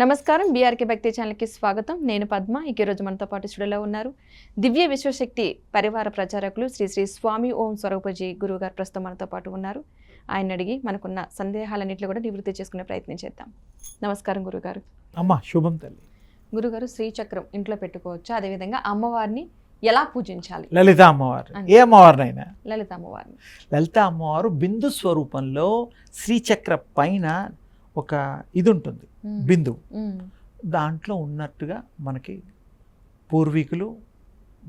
నమస్కారం. బీఆర్కే భక్తి ఛానల్కి స్వాగతం. నేను పద్మ. ఇక ఈ రోజు మనతో పాటు స్టూడియోలో ఉన్నారు దివ్య విశ్వశక్తి పరివార ప్రచారకులు శ్రీ శ్రీ స్వామి ఓం స్వరూపజీ గురువు గారు ప్రస్తుతం మనతో పాటు ఉన్నారు. ఆయన అడిగి మనకున్న సందేహాలన్నింటిలో కూడా నివృత్తి చేసుకునే ప్రయత్నం చేద్దాం. నమస్కారం గురుగారు అమ్మ శుభం తల్లి. గురుగారు శ్రీచక్రం ఇంట్లో పెట్టుకోవచ్చు? అదేవిధంగా అమ్మవారిని ఎలా పూజించాలి? లలిత అమ్మవారు. ఏ అమ్మవారినైనా? లలిత అమ్మవారిని. లలిత అమ్మవారు బిందు స్వరూపంలో శ్రీచక్ర పైన ఒక ఇది ఉంటుంది ఉమ్, బిందు. ఉమ్, దాంట్లో ఉన్నట్టుగా మనకి పూర్వీకులు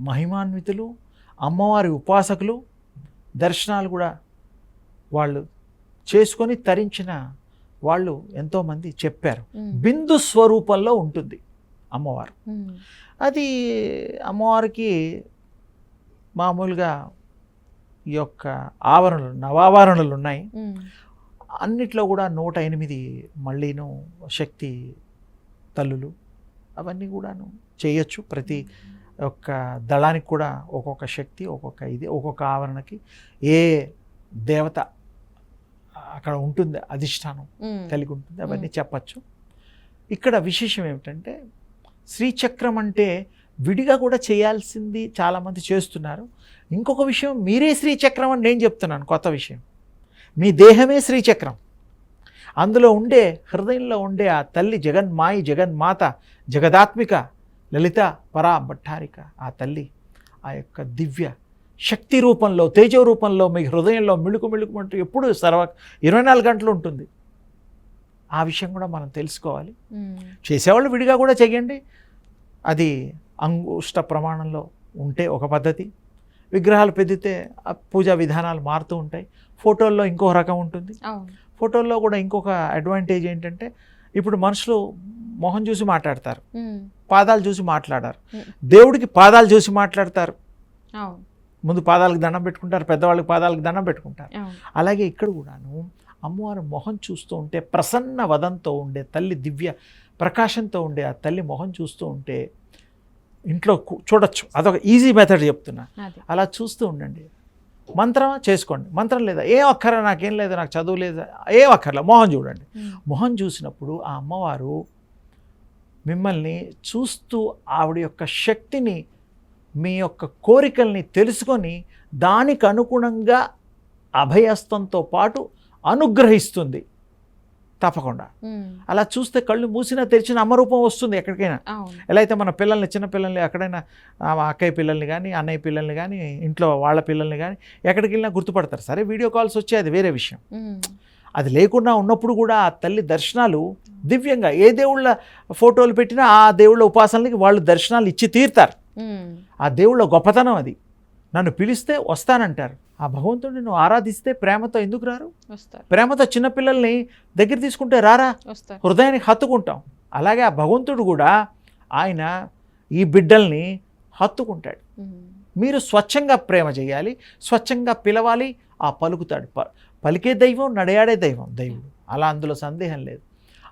మహిమాన్వితులు అమ్మవారి ఉపాసకులు దర్శనాలు కూడా వాళ్ళు చేసుకొని తరించిన వాళ్ళు ఎంతోమంది చెప్పారు. బిందు స్వరూపంలో ఉంటుంది అమ్మవారు. అది అమ్మవారికి మామూలుగా ఈ యొక్క ఆవరణలు నవావరణలు ఉన్నాయి. అన్నిట్లో కూడా నూట ఎనిమిది మళ్ళీను శక్తి తల్లులు అవన్నీ కూడాను చేయొచ్చు. ప్రతి ఒక్క దళానికి కూడా ఒక్కొక్క శక్తి ఒక్కొక్క ఇది ఒక్కొక్క ఆవరణకి ఏ దేవత అక్కడ ఉంటుంది అధిష్టానం కలిగి ఉంటుంది అవన్నీ చెప్పచ్చు. ఇక్కడ విశేషం ఏమిటంటే శ్రీచక్రం అంటే విడిగా కూడా చేయాల్సింది చాలామంది చేస్తున్నారు. ఇంకొక విషయం మీరే శ్రీచక్రం అని నేను చెప్తున్నాను కొత్త విషయం. మీ దేహమే శ్రీచక్రం. అందులో ఉండే హృదయంలో ఉండే ఆ తల్లి జగన్మాయి జగన్మాత జగదాత్మిక లలిత పరా భట్టారిక ఆ తల్లి ఆ యొక్క దివ్య శక్తి రూపంలో తేజో రూపంలో మీ హృదయంలో మిళుకు మిళుకుమంటూ ఎప్పుడు సర్వ ఇరవై నాలుగు గంటలు ఉంటుంది. ఆ విషయం కూడా మనం తెలుసుకోవాలి. చేసేవాళ్ళు విడిగా కూడా చెయ్యండి. అది అంగుష్ట ప్రమాణంలో ఉంటే ఒక పద్ధతి. విగ్రహాలు పెద్దితే ఆ పూజా విధానాలు మారుతూ ఉంటాయి. ఫోటోల్లో ఇంకో రకం ఉంటుంది. ఫోటోల్లో కూడా ఇంకొక అడ్వాంటేజ్ ఏంటంటే ఇప్పుడు మనుషులు మొహం చూసి మాట్లాడతారు. పాదాలు చూసి మాట్లాడారు. దేవుడికి పాదాలు చూసి మాట్లాడతారు. ముందు పాదాలకు దండం పెట్టుకుంటారు పెద్దవాళ్ళకి పాదాలకు దండం పెట్టుకుంటారు. అలాగే ఇక్కడ కూడాను అమ్మవారి మొహం చూస్తూ ఉంటే ప్రసన్న వదంతో ఉండే తల్లి దివ్య ప్రకాశంతో ఉండే ఆ తల్లి మొహం చూస్తూ ఉంటే ఇంట్లో చూడొచ్చు. అదొక ఈజీ మెథడ్ చెప్తున్నా. అలా చూస్తూ ఉండండి. మంత్రం చేసుకోండి. మంత్రం లేదా? ఏం అక్కర నాకేం లేదు. నాకు చదువు లేదు. ఏం అక్కర్లే మొహం చూడండి. మొహం చూసినప్పుడు ఆ అమ్మవారు మిమ్మల్ని చూస్తూ ఆవిడ యొక్క శక్తిని మీ యొక్క కోరికల్ని తెలుసుకొని దానికి అనుగుణంగా అభయస్తంతో పాటు అనుగ్రహిస్తుంది. తప్పకుండా. అలా చూస్తే కళ్ళు మూసినా తెరిచిన అమ్మరూపం వస్తుంది ఎక్కడికైనా. ఎలా అయితే మన పిల్లల్ని చిన్న పిల్లల్ని ఎక్కడైనా అక్కయ్య పిల్లల్ని కానీ అన్నయ్య పిల్లల్ని కానీ ఇంట్లో వాళ్ళ పిల్లల్ని కానీ ఎక్కడికి వెళ్ళినా గుర్తుపడతారు. సరే వీడియో కాల్స్ వచ్చే అది వేరే విషయం. అది లేకుండా ఉన్నప్పుడు కూడా ఆ తల్లి దర్శనాలు దివ్యంగా ఏ దేవుళ్ళ ఫోటోలు పెట్టినా ఆ దేవుళ్ళ ఉపాసనలకి వాళ్ళు దర్శనాలు ఇచ్చి తీరుతారు. ఆ దేవుళ్ళ గొప్పతనం అది. నన్ను పిలిస్తే వస్తానంటారు. ఆ భగవంతుడిని నువ్వు ఆరాధిస్తే ప్రేమతో ఎందుకు రారు? ప్రేమతో చిన్నపిల్లల్ని దగ్గర తీసుకుంటే రారా? హృదయానికి హత్తుకుంటాం. అలాగే ఆ భగవంతుడు కూడా ఆయన ఈ బిడ్డల్ని హత్తుకుంటాడు. మీరు స్వచ్ఛంగా ప్రేమ చేయాలి స్వచ్ఛంగా పిలవాలి ఆ పలుకుతాడు. ప పలికే దైవం నడయాడే దైవం దేవుడు. అలా అందులో సందేహం లేదు.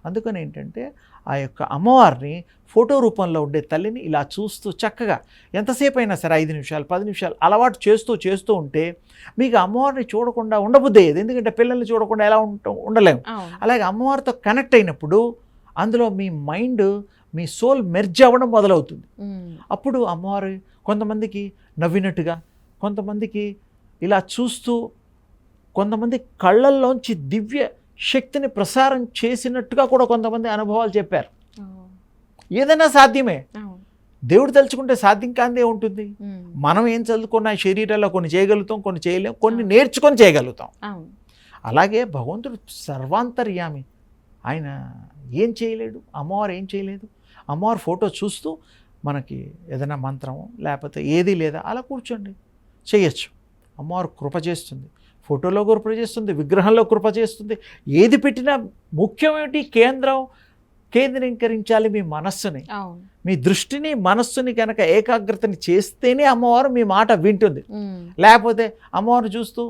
అందుకని ఏంటంటే ఆ యొక్క అమ్మవారిని ఫోటో రూపంలో ఉండే తల్లిని ఇలా చూస్తూ చక్కగా ఎంతసేపు అయినా సరే ఐదు నిమిషాలు పది నిమిషాలు అలవాటు చేస్తూ చేస్తూ ఉంటే మీకు అమ్మవారిని చూడకుండా ఉండబుద్ది అయ్యేది ఎందుకంటే పిల్లల్ని చూడకుండా ఎలా ఉంటాం ఉండలేము అలాగే అమ్మవారితో కనెక్ట్ అయినప్పుడు అందులో మీ మైండ్ మీ సోల్ మెర్జ్ అవ్వడం మొదలవుతుంది. అప్పుడు అమ్మవారు కొంతమందికి నవ్వినట్టుగా కొంతమందికి ఇలా చూస్తూ కొంతమంది కళ్ళల్లోంచి దివ్య శక్తిని ప్రసారం చేసినట్టుగా కూడా కొంతమంది అనుభవాలు చెప్పారు. ఏదైనా సాధ్యమే. దేవుడు తలుచుకుంటే సాధ్యం కాందే ఉంటుంది. మనం ఏం చదువుకున్న శరీరాల్లో కొన్ని చేయగలుగుతాం కొన్ని చేయలేం కొన్ని నేర్చుకొని చేయగలుగుతాం. అలాగే భగవంతుడు సర్వాంతర్యామి. ఆయన ఏం చేయలేడు అమ్మవారు ఏం చేయలేదు. అమ్మవారి ఫోటో చూస్తూ మనకి ఏదైనా మంత్రం లేకపోతే ఏది లేదా అలా కూర్చోండి. చేయొచ్చు. అమ్మవారు కృప చేస్తుంది. ఫోటోలో కృప చేస్తుంది విగ్రహంలో కృప చేస్తుంది. ఏది పెట్టినా ముఖ్యమేంటి కేంద్రం. కేంద్రీకరించాలి మీ మనస్సుని. మీ దృష్టిని మనస్సుని కనుక ఏకాగ్రతని చేస్తేనే అమ్మవారు మీ మాట వింటుంది. లేకపోతే అమ్మవారిని చూస్తూ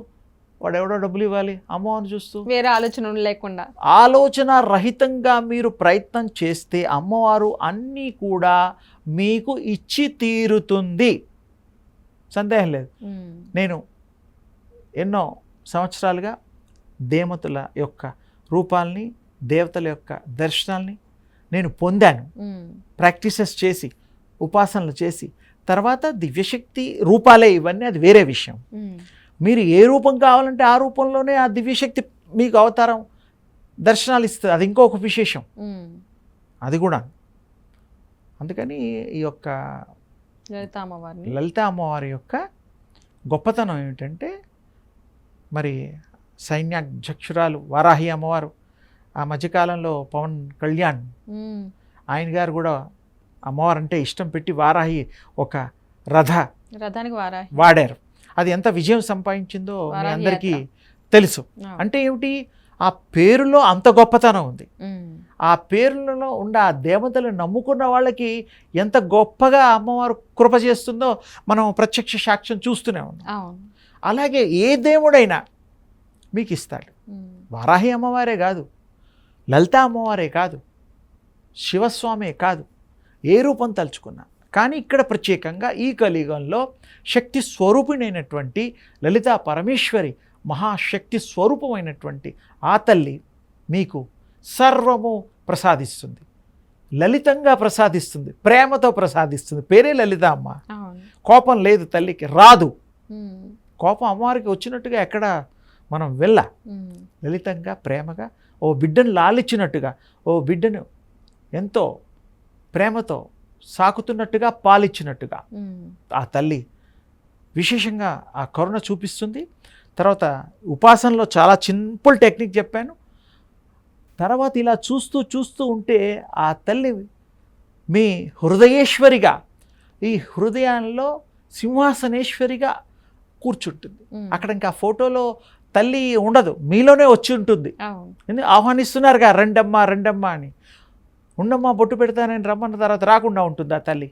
వాడు ఎవడో డబ్బులు ఇవ్వాలి అమ్మవారిని చూస్తూ వేరే ఆలోచన లేకుండా ఆలోచన రహితంగా మీరు ప్రయత్నం చేస్తే అమ్మవారు అన్నీ కూడా మీకు ఇచ్చి తీరుతుంది. సందేహం లేదు. నేను ఎన్నో సంవత్సరాలుగా దేవతల యొక్క రూపాల్ని దేవతల యొక్క దర్శనాల్ని నేను పొందాను. ప్రాక్టీసెస్ చేసి ఉపాసనలు చేసి తర్వాత దివ్యశక్తి రూపాలే ఇవన్నీ అది వేరే విషయం. మీరు ఏ రూపం కావాలంటే ఆ రూపంలోనే ఆ దివ్యశక్తి మీకు అవతారం దర్శనాలు ఇస్తుంది. అది ఇంకొక విశేషం. అది కూడా. అందుకని ఈ యొక్క లలిత అమ్మవారి యొక్క గొప్పతనం ఏమిటంటే మరి సైన్యాధ్యక్షురాలు వారాహి అమ్మవారు. ఆ మధ్యకాలంలో పవన్ కళ్యాణ్ ఆయన గారు కూడా అమ్మవారు అంటే ఇష్టం పెట్టి వారాహి ఒక రథ రథానికి వారాహి. వాడారు. అది ఎంత విజయం సంపాదించిందో మీ అందరికీ. తెలుసు. అంటే ఏమిటి? ఆ పేరులో అంత గొప్పతనం ఉంది. ఆ పేర్లలో ఉన్న ఆ దేవతలను నమ్ముకున్న వాళ్ళకి ఎంత గొప్పగా అమ్మవారు కృప చేస్తుందో మనం ప్రత్యక్ష సాక్ష్యం చూస్తూనే ఉన్నాం. అలాగే ఏ దేవుడైనా మీకు ఇస్తాడు ఉమ్, వారాహి అమ్మవారే కాదు లలిత అమ్మవారే కాదు శివస్వామే కాదు ఏ రూపం తలుచుకున్నా. కానీ ఇక్కడ ప్రత్యేకంగా ఈ కలియుగంలో శక్తి స్వరూపిణైనటువంటి లలిత పరమేశ్వరి మహాశక్తి స్వరూపమైనటువంటి ఆ తల్లి మీకు సర్వము ప్రసాదిస్తుంది. లలితంగా ప్రసాదిస్తుంది ప్రేమతో ప్రసాదిస్తుంది. పేరే లలిత అమ్మ. కోపం లేదు తల్లికి రాదు. ఉమ్, కోపం అమ్మవారికి వచ్చినట్టుగా ఎక్కడ మనం వెళ్ళ. లలితంగా ప్రేమగా ఓ బిడ్డను లాలిచ్చినట్టుగా ఓ బిడ్డను ఎంతో ప్రేమతో సాకుతున్నట్టుగా పాలిచ్చినట్టుగా. ఆ తల్లి విశేషంగా ఆ కరుణ చూపిస్తుంది. తర్వాత ఉపాసనలో చాలా సింపుల్ టెక్నిక్ చెప్పాను. తర్వాత ఇలా చూస్తూ చూస్తూ ఉంటే ఆ తల్లి మీ హృదయేశ్వరిగా ఈ హృదయంలో సింహాసనేశ్వరిగా కూర్చుంటుంది. అక్కడ ఇంకా ఫోటోలో తల్లి ఉండదు మీలోనే వచ్చి ఉంటుంది. ఆహ్వానిస్తున్నారుగా రెండమ్మా రెండమ్మా అని. ఉండమ్మా బొట్టు పెడతానని రమ్మన్న తర్వాత రాకుండా ఉంటుంది ఆ తల్లి.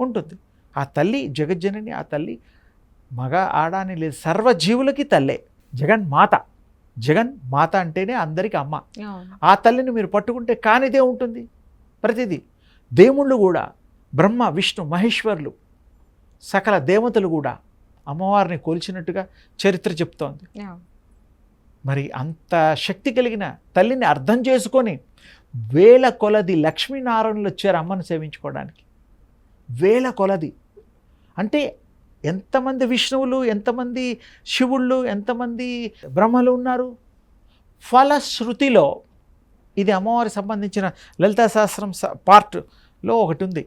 ఉంటుంది. ఆ తల్లి జగజ్జనని ఆ తల్లి మగ ఆడ అని లేదు. సర్వజీవులకి తల్లే. జగన్ మాత. జగన్ మాత అంటేనే అందరికీ అమ్మ. ఆ తల్లిని మీరు పట్టుకుంటే కానిదే ఉంటుంది. ప్రతిదీ. దేవుళ్ళు కూడా బ్రహ్మ విష్ణు మహేశ్వర్లు సకల దేవతలు కూడా అమ్మవారిని కొలిచినట్టుగా చరిత్ర చెప్తోంది. మరి అంత శక్తి కలిగిన తల్లిని అర్థం చేసుకొని వేల కొలది లక్ష్మీనారాయణలు వచ్చారు అమ్మను సేవించుకోవడానికి. వేల కొలది. అంటే ఎంతమంది విష్ణువులు ఎంతమంది శివుళ్ళు ఎంతమంది బ్రహ్మలు ఉన్నారు? ఫలశ్రుతిలో ఇది అమ్మవారికి సంబంధించిన లలితా శాస్త్రం పార్ట్లో ఒకటి ఉంది.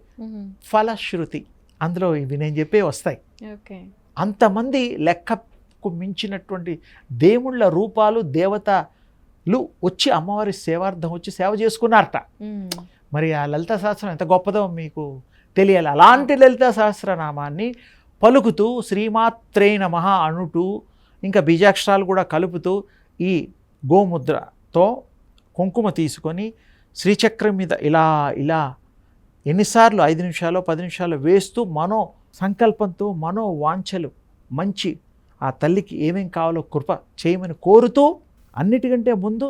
ఫలశ్రుతి. అందులో ఇవి నేను చెప్పే వస్తాయి. ఓకే. అంతమంది లెక్కకు మించినటువంటి దేవుళ్ళ రూపాలు దేవతలు వచ్చి అమ్మవారి సేవార్థం వచ్చి సేవ చేసుకున్నారట. మరి ఆ లలిత సహస్రం ఎంత గొప్పదో మీకు తెలియాలి. అలాంటి లలిత సహస్రనామాన్ని పలుకుతూ శ్రీమాత్రే నమః అనుటూ ఇంకా బీజాక్షరాలు కూడా కలుపుతూ ఈ గోముద్రతో కుంకుమ తీసుకొని శ్రీచక్రం మీద ఇలా ఇలా ఎన్నిసార్లు? ఐదు నిమిషాలు పది నిమిషాలు వేస్తూ మనో సంకల్పంతో మనో వాంఛలు మంచి ఆ తల్లికి ఏమేం కావాలో కృప చేయమని కోరుతూ అన్నిటికంటే ముందు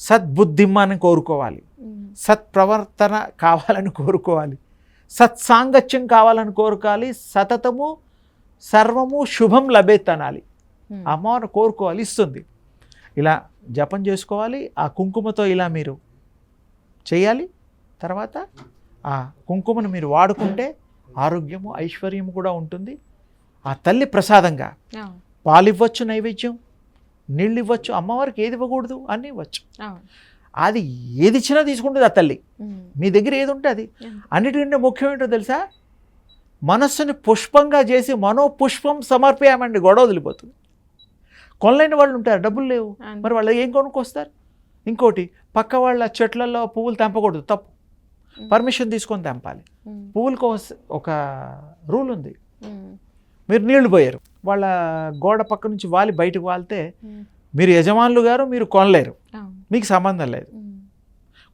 సద్బుద్ధిమ్మని కోరుకోవాలి. సత్ప్రవర్తన కావాలని కోరుకోవాలి. సత్సాంగత్యం కావాలని కోరుకోవాలి. సతతము సర్వము శుభం లభేత్ అనాలి ఉమ్, అమ్మవారిని కోరుకోవాలి ఇస్తుంది. ఇలా జపం చేసుకోవాలి. ఆ కుంకుమతో ఇలా మీరు చేయాలి. తర్వాత ఆ కుంకుమను మీరు వాడుకుంటే ఆరోగ్యము ఐశ్వర్యము కూడా ఉంటుంది. ఆ తల్లి ప్రసాదంగా అవును పాలు ఇవ్వచ్చు నైవేద్యం. నీళ్ళు ఇవ్వచ్చు అమ్మవారికి ఏది ఇవ్వకూడదు అన్నీ ఇవ్వచ్చు. అది ఏది ఇచ్చినా తీసుకుంటుంది ఆ తల్లి. మీ దగ్గర ఏది ఉంటే అది. అన్నిటికంటే ముఖ్యం ఏంటో తెలుసా? మనస్సుని పుష్పంగా చేసి మనో పుష్పం సమర్పయామండి గొడవ వదిలిపోతుంది. కొనలేని వాళ్ళు ఉంటారు డబ్బులు లేవు. మరి వాళ్ళు ఏం కొనుక్కొస్తారు? ఇంకోటి పక్క వాళ్ళ చెట్లలో పువ్వులు తెంపకూడదు తప్పు. పర్మిషన్ తీసుకొని తెంపాలి. ఉమ్, పువ్వులకు ఒక- రూల్ ఉంది. ఉమ్, మీరు నీళ్ళు పోయారు. వాళ్ళ గోడ పక్క నుంచి వాలి బయటకు వాలితే మీరు యజమానులు గారు మీరు కొనలేరు. మీకు సంబంధం లేదు.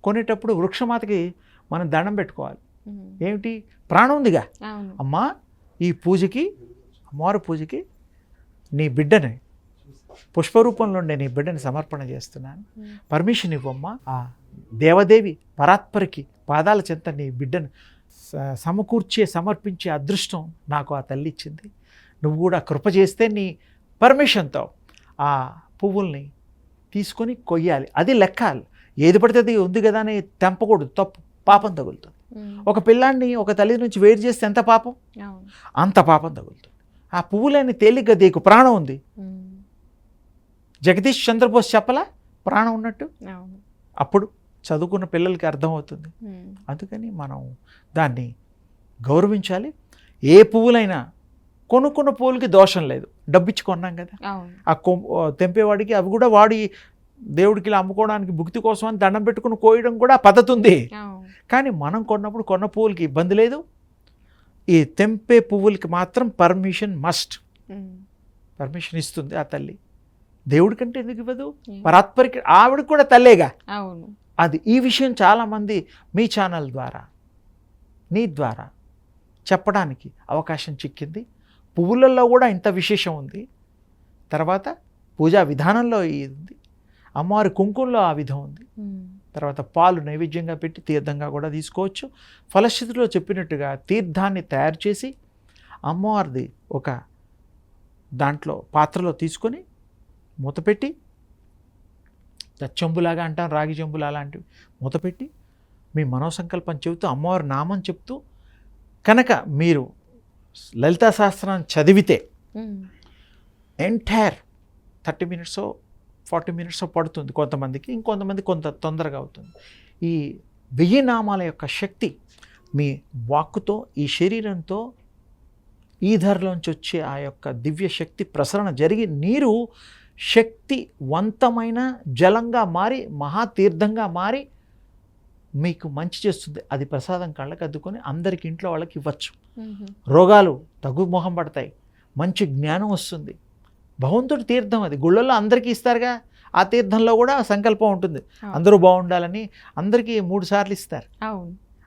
కొనేటప్పుడు వృక్షమాతకి మనం దండం పెట్టుకోవాలి. ఏమిటి? ప్రాణం ఉందిగా. అమ్మా ఈ పూజకి అమ్మవారి పూజకి నీ బిడ్డని పుష్పరూపంలో ఉండే నీ బిడ్డని సమర్పణ చేస్తున్నాను. ఉమ్, పర్మిషన్ ఇవ్వమ్మా. ఆ దేవదేవి పరాత్పరికి పాదాల చెంత నీ బిడ్డను సమకూర్చే సమర్పించే అదృష్టం నాకు ఆ తల్లి ఇచ్చింది. నువ్వు కూడా కృప చేస్తే నీ పర్మిషన్తో ఆ పువ్వుల్ని తీసుకొని కొయ్యాలి. అది లెక్క ఏది పడితే అది ఉంది కదా అని తెంపకూడదు. తప్పు. పాపం తగులుతుంది. ఉమ్. ఒక పిల్లాన్ని ఒక తల్లి నుంచి వేరు చేస్తే ఎంత పాపం? అంత పాపం తగులుతుంది. ఆ పువ్వులని తేలిగ్గా దేకు ప్రాణం ఉంది. ఉమ్. జగదీష్ చంద్రబోస్ చెప్పలా? ప్రాణం ఉన్నట్టు? అప్పుడు చదువుకున్న పిల్లలకి అర్థమవుతుంది. అందుకని మనం దాన్ని గౌరవించాలి. ఏ పువ్వులైనా కొనుక్కున్న పువ్వులకి దోషం లేదు. డబ్బిచ్చి కొన్నాం కదా. ఆ తెంపేవాడికి అవి కూడా వాడి దేవుడికి ఇలా అమ్ముకోవడానికి భుక్తి కోసం అని దండం పెట్టుకుని కోయడం కూడా పద్ధతి ఉంది. కానీ మనం కొన్నప్పుడు కొన్న పువ్వులకి ఇబ్బంది లేదు. ఈ తెంపే పువ్వులకి మాత్రం పర్మిషన్ మస్ట్. పర్మిషన్ ఇస్తుంది ఆ తల్లి. దేవుడి కంటే ఎందుకు ఇవ్వదు. పరాత్పరికి ఆవిడ కూడా తల్లేగా. అవును. అది ఈ విషయం చాలామంది మీ ఛానల్ ద్వారా నీ ద్వారా చెప్పడానికి అవకాశం చిక్కింది. పువ్వులలో కూడా ఇంత విశేషం ఉంది. తర్వాత పూజా విధానంలో ఇది ఉంది. అమ్మవారి కుంకుమలో ఆ విధం ఉంది. తర్వాత పాలు నైవేద్యంగా పెట్టి తీర్థంగా కూడా తీసుకోవచ్చు. ఫలశ్రుతిలో చెప్పినట్టుగా తీర్థాన్ని తయారు చేసి అమ్మవారిది ఒక దాంట్లో పాత్రలో తీసుకొని మూతపెట్టి చెంబులాగా అంటాం రాగి చెంబులు అలాంటివి మూతపెట్టి మీ మనోసంకల్పం చెబుతూ అమ్మవారి నామం చెప్తూ కనుక మీరు లలితా శాస్త్రాన్ని చదివితే. Entire thirty minutes forty minutes పడుతుంది కొంతమందికి ఇంకొంతమంది కొంత తొందరగా అవుతుంది ఈ వెయ్యి నామాల యొక్క శక్తి మీ వాక్కుతో ఈ శరీరంతో ఈ ధరలోంచి వచ్చే ఆ యొక్క దివ్య శక్తి ప్రసరణ జరిగి నీరు శక్తివంతమైన జలంగా మారి మహాతీర్థంగా మారి మీకు మంచి చేస్తుంది. అది ప్రసాదం కళ్ళకి అద్దుకొని అందరికి ఇంట్లో వాళ్ళకి ఇవ్వచ్చు. రోగాలు తగ్గు మొహం పడతాయి. మంచి జ్ఞానం వస్తుంది. భగవంతుడి తీర్థం అది. గుళ్ళల్లో అందరికీ ఇస్తారుగా. ఆ తీర్థంలో కూడా సంకల్పం ఉంటుంది. అందరూ బాగుండాలని అందరికీ మూడు సార్లు ఇస్తారు.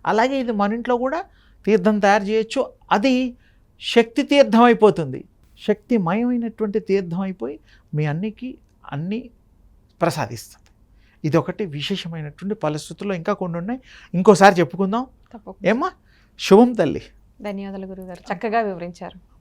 అలాగే ఇది మన ఇంట్లో కూడా తీర్థం తయారు చేయొచ్చు. అది శక్తి తీర్థం అయిపోతుంది. శక్తిమయమైనటువంటి తీర్థం అయిపోయి మీ అన్నికి అన్నీ ప్రసాదిస్తుంది ఇది ఒకటి విశేషమైనటువంటి ఫలశ్రుతుల్లో ఇంకా కొన్ని ఉన్నాయి. ఇంకోసారి చెప్పుకుందాం. ఏమ్మా? శుభం తల్లి. ధన్యవాదాలు గురుగారు. చక్కగా వివరించారు.